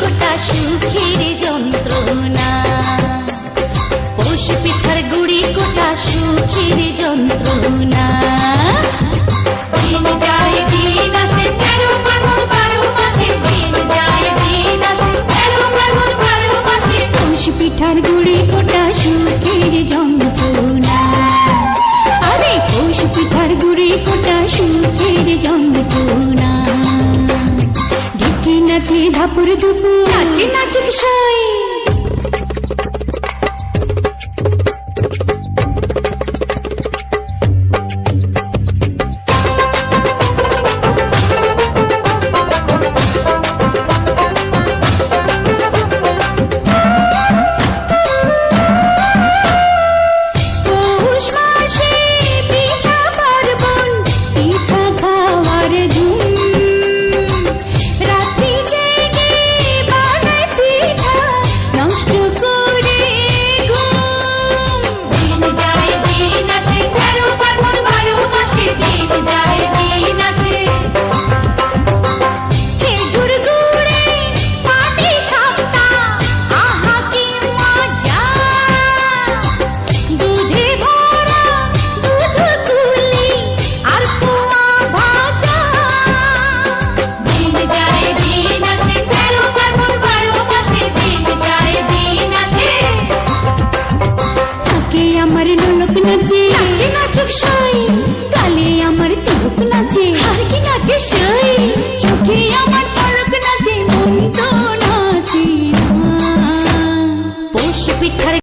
কোটা সুখের যন্ত্রণা। পৌষ পিঠার গুড়ি কোটা সুখের যন্ত্রণা। যায় দিন আসে, তেরো পার্বণ বারো মাসে। দিন যায় দিন আসে, তেরো সুখের যন্ত্রণা। নাচে ধাপুর দুপুর নাচে নাচুক మరి నులు